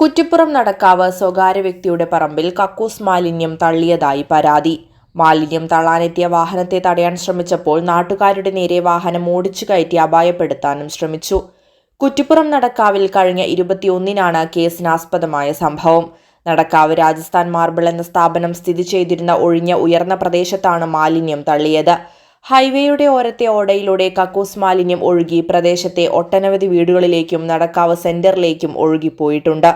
കുറ്റിപ്പുറം നടക്കാവ് സ്വകാര്യ വ്യക്തിയുടെ പറമ്പിൽ കക്കൂസ് മാലിന്യം തള്ളിയതായി പരാതി. മാലിന്യം തള്ളാനെത്തിയ വാഹനത്തെ തടയാൻ ശ്രമിച്ചപ്പോൾ നാട്ടുകാരുടെ നേരെ വാഹനം ഓടിച്ചു കയറ്റി അപായപ്പെടുത്താനും ശ്രമിച്ചു. കുറ്റിപ്പുറം നടക്കാവിൽ കഴിഞ്ഞ ഇരുപത്തിയൊന്നിനാണ് കേസിനാസ്പദമായ സംഭവം. നടക്കാവ് രാജസ്ഥാൻ മാർബിൾ എന്ന സ്ഥാപനം സ്ഥിതി ചെയ്തിരുന്ന ഒഴിഞ്ഞ ഉയർന്ന പ്രദേശത്താണ് മാലിന്യം തള്ളിയത്. ഹൈവേയുടെ ഓരത്തെ ഓടയിലൂടെ കക്കൂസ് മാലിന്യം ഒഴുകി പ്രദേശത്തെ ഒട്ടനവധി വീടുകളിലേക്കും നടക്കാവ് സെന്ററിലേക്കും ഒഴുകിപ്പോയിട്ടുണ്ട്.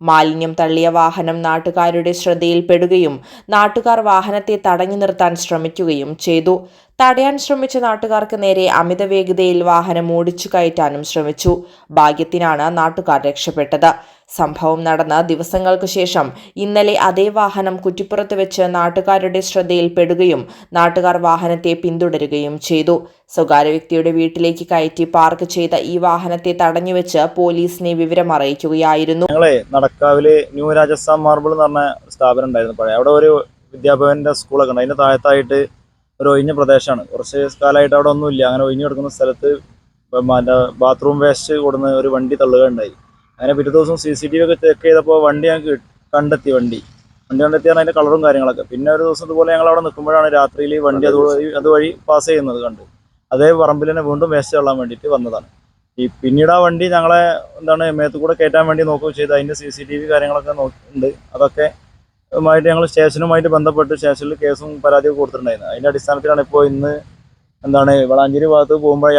മാലിന്യം തള്ളിയ വാഹനം നാട്ടുകാരുടെ ശ്രദ്ധയിൽപ്പെടുകയും നാട്ടുകാർ വാഹനത്തെ തടഞ്ഞു നിർത്താൻ ശ്രമിക്കുകയും ചെയ്തു. തടയാൻ ശ്രമിച്ച നാട്ടുകാർക്ക് നേരെ അമിത വേഗതയിൽ വാഹനം ഓടിച്ചു കയറ്റാനും ശ്രമിച്ചു. ഭാഗ്യത്തിനാണ് നാട്ടുകാർ രക്ഷപ്പെട്ടത്. സംഭവം നടന്ന ദിവസങ്ങൾക്ക് ശേഷം ഇന്നലെ അതേ വാഹനം കുറ്റിപ്പുറത്ത് വെച്ച് നാട്ടുകാരുടെ ശ്രദ്ധയിൽപ്പെടുകയും നാട്ടുകാർ വാഹനത്തെ പിന്തുടരുകയും ചെയ്തു. സ്വകാര്യ വ്യക്തിയുടെ വീട്ടിലേക്ക് കയറ്റി പാർക്ക് ചെയ്ത ഈ വാഹനത്തെ തടഞ്ഞുവെച്ച് പോലീസിനെ വിവരം അറിയിക്കുകയായിരുന്നു. ഞങ്ങളെ നടക്കാവിലെ ന്യൂ രാജസ്ഥാൻ മാർബിൾ എന്ന് പറഞ്ഞ സ്ഥാപനം ഉണ്ടായിരുന്നു അവിടെ ഒരു വിദ്യാഭവന്റെ സ്കൂളൊക്കെ ഉണ്ട്. അതിന്റെ താഴത്തായിട്ട് ഒരു ഒഴിഞ്ഞ പ്രദേശമാണ്. കുറച്ച് കാലമായിട്ട് അവിടെ ഒന്നുമില്ല. അങ്ങനെ ഒഴിഞ്ഞു കിടക്കുന്ന സ്ഥലത്ത് മറ്റേ ബാത്റൂം വേസ്റ്റ് കൊടുന്ന് ഒരു വണ്ടി തള്ളുകയുണ്ടായി. അങ്ങനെ പിറ്റേ ദിവസം സി സി ടി വി ഒക്കെ ചെക്ക് ചെയ്തപ്പോൾ വണ്ടി ഞങ്ങൾക്ക് കണ്ടെത്തി വണ്ടി. വണ്ടി കണ്ടെത്തിയാണ് അതിന്റെ കളറും കാര്യങ്ങളൊക്കെ. പിന്നെ ഒരു ദിവസം ഇതുപോലെ ഞങ്ങൾ അവിടെ നിൽക്കുമ്പോഴാണ് രാത്രിയിൽ വണ്ടി അതുവഴി അതുവഴി പാസ് ചെയ്യുന്നത് കണ്ട്. അതേ പറമ്പിൽ തന്നെ വീണ്ടും വേസ്റ്റ് തള്ളാൻ വേണ്ടിയിട്ട് വന്നതാണ്. ഈ പിന്നീട് ആ വണ്ടി ഞങ്ങളെ എന്താണ് മേത്തുകൂടെ കയറ്റാൻ വേണ്ടി നോക്കുകയും ചെയ്ത്. അതിന്റെ സി സി ടി വി കാര്യങ്ങളൊക്കെ നോക്കുന്നുണ്ട് അതൊക്കെ ആയിട്ട് ഞങ്ങൾ സ്റ്റേഷനുമായിട്ട് ബന്ധപ്പെട്ട് സ്റ്റേഷനിൽ കേസും പരാതിയും കൊടുത്തിട്ടുണ്ടായിരുന്നു. അതിന്റെ അടിസ്ഥാനത്തിലാണ് ഇപ്പോൾ ഇന്ന് എന്താണ് വളാഞ്ചേരി ഭാഗത്ത് പോകുമ്പോൾ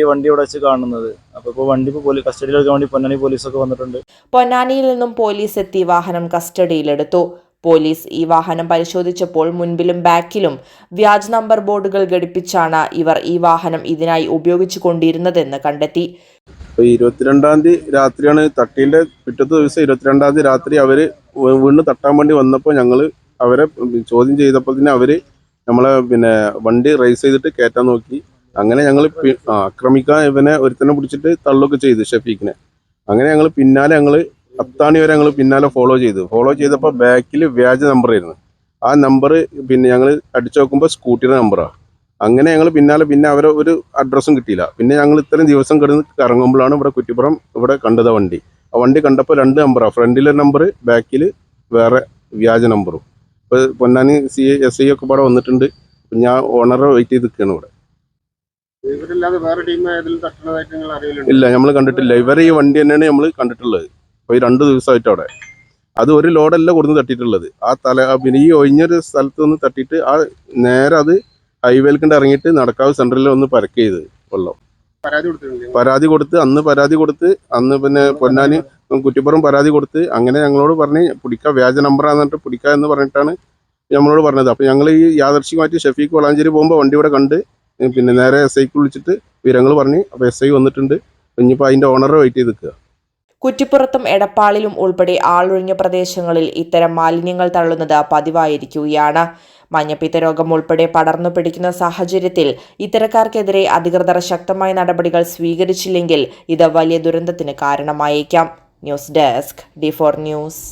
ഈ വണ്ടി ഇവിടെ വെച്ച് കാണുന്നത്. അപ്പോൾ ഇപ്പോൾ വണ്ടി ഇപ്പോൾ കസ്റ്റഡിയിൽ കസ്റ്റഡിയിലെടുക്കാൻ വേണ്ടി പൊന്നാനി പോലീസൊക്കെ വന്നിട്ടുണ്ട്. പൊന്നാനിയിൽ നിന്നും പോലീസ് എത്തി വാഹനം കസ്റ്റഡിയിലെടുത്തു. പോലീസ് ഈ വാഹനം പരിശോധിച്ചപ്പോൾ മുൻപിലും ബാക്കിലും വ്യാജ് നമ്പർ ബോർഡുകൾ ഘടിപ്പിച്ചാണ് ഇവർ ഈ വാഹനം ഇതിനായി ഉപയോഗിച്ചു കൊണ്ടിരുന്നതെന്ന് കണ്ടെത്തി. അപ്പൊ ഇരുപത്തിരണ്ടാം തീയതി രാത്രിയാണ് തട്ടീന്റെ പിറ്റത്തെ ദിവസം ഇരുപത്തിരണ്ടാം തീയതി രാത്രി അവർ വീണ് തട്ടാൻ വേണ്ടി വന്നപ്പോൾ ഞങ്ങൾ അവരെ ചോദ്യം ചെയ്തപ്പോൾ തന്നെ അവർ നമ്മളെ പിന്നെ വണ്ടി റേസ് ചെയ്തിട്ട് കയറ്റാൻ നോക്കി. അങ്ങനെ ഞങ്ങൾ ആക്രമിക്കാൻ ഇവനെ ഒരുത്തനെ പിടിച്ചിട്ട് തള്ളൊക്കെ ചെയ്തു ഷഫീഖിനെ. അങ്ങനെ ഞങ്ങൾ പിന്നാലെ ഞങ്ങൾ അത്താണി വരെ ഞങ്ങൾ പിന്നാലെ ഫോളോ ചെയ്തു. ഫോളോ ചെയ്തപ്പോൾ ബാക്കിൽ വ്യാജ നമ്പർ ആയിരുന്നു. ആ നമ്പർ പിന്നെ ഞങ്ങൾ അടിച്ചു നോക്കുമ്പോൾ സ്കൂട്ടിയുടെ നമ്പറാണ് അങ്ങനെ ഞങ്ങൾ പിന്നാലെ പിന്നെ അവരെ ഒരു അഡ്രസ്സും കിട്ടിയില്ല. പിന്നെ ഞങ്ങൾ ഇത്രയും ദിവസം കിടന്ന് കറങ്ങുമ്പോഴാണ് ഇവിടെ കുറ്റിപ്പുറം ഇവിടെ കണ്ടത് വണ്ടി. ആ വണ്ടി കണ്ടപ്പോൾ രണ്ട് നമ്പറാണ് ഫ്രണ്ടിലെ നമ്പർ ബാക്കിൽ വേറെ വ്യാജ നമ്പറും ഇപ്പോൾ പൊന്നാനി സി എസ് ഐ ഒക്കെ ഇവിടെ വന്നിട്ടുണ്ട്. ഞാൻ ഓണറെ വെയിറ്റ് ചെയ്ത് നിൽക്കുകയാണ് ഇവിടെ. ഇല്ല നമ്മൾ കണ്ടിട്ടില്ല. ഇവരെ ഈ വണ്ടി തന്നെയാണ് നമ്മൾ കണ്ടിട്ടുള്ളത്. അപ്പോൾ ഈ രണ്ട് ദിവസമായിട്ട് അവിടെ. അത് ഒരു ലോഡല്ല കൊടുന്ന് തട്ടിയിട്ടുള്ളത്. ആ തല പിന്നെ ഈ ഒഴിഞ്ഞൊരു സ്ഥലത്ത് നിന്ന് തട്ടിയിട്ട് ആ നേരെ അത് ഹൈവേയിൽ കണ്ട് ഇറങ്ങിയിട്ട് നടക്കാവ് സെൻട്രലിൽ ഒന്ന് പരക്ക് ചെയ്ത് വെള്ളം പരാതി കൊടുത്ത് അന്ന് പരാതി കൊടുത്ത് അന്ന് പിന്നെ പൊന്നാനി കുറ്റിപ്പുറം പരാതി കൊടുത്ത് അങ്ങനെ ഞങ്ങളോട് പറഞ്ഞ് പിടിക്കാം വ്യാജ നമ്പറാന്ന് പറഞ്ഞിട്ട് പിടിക്ക എന്ന് പറഞ്ഞിട്ടാണ് ഞങ്ങളോട് പറഞ്ഞത്. അപ്പോൾ ഞങ്ങൾ ഈ യാദർശികമായിട്ട് ഷഫീഖ് വളാഞ്ചേരി പോകുമ്പോൾ വണ്ടി ഇവിടെ കണ്ട് പിന്നെ നേരെ എസ് ഐക്ക് വിളിച്ചിട്ട് വിവരങ്ങൾ പറഞ്ഞ് അപ്പോൾ എസ് ഐ വന്നിട്ടുണ്ട്. ഇനിയിപ്പോൾ അതിന്റെ ഓണറെ വെയിറ്റ് ചെയ്ത് നിൽക്കുക. കുറ്റിപ്പുറത്തും എടപ്പാളിലും ഉൾപ്പെടെ ആളൊഴിഞ്ഞ പ്രദേശങ്ങളിൽ ഇത്തരം മാലിന്യങ്ങൾ തള്ളുന്നത് പതിവായിരിക്കുകയാണ്. മഞ്ഞപ്പിത്ത രോഗം ഉൾപ്പെടെ പടർന്നു പിടിക്കുന്ന സാഹചര്യത്തിൽ ഇത്തരക്കാർക്കെതിരെ അധികൃതർ ശക്തമായ നടപടികൾ സ്വീകരിച്ചില്ലെങ്കിൽ ഇത് വലിയ ദുരന്തത്തിന് കാരണമായേക്കാം. News desk D four news.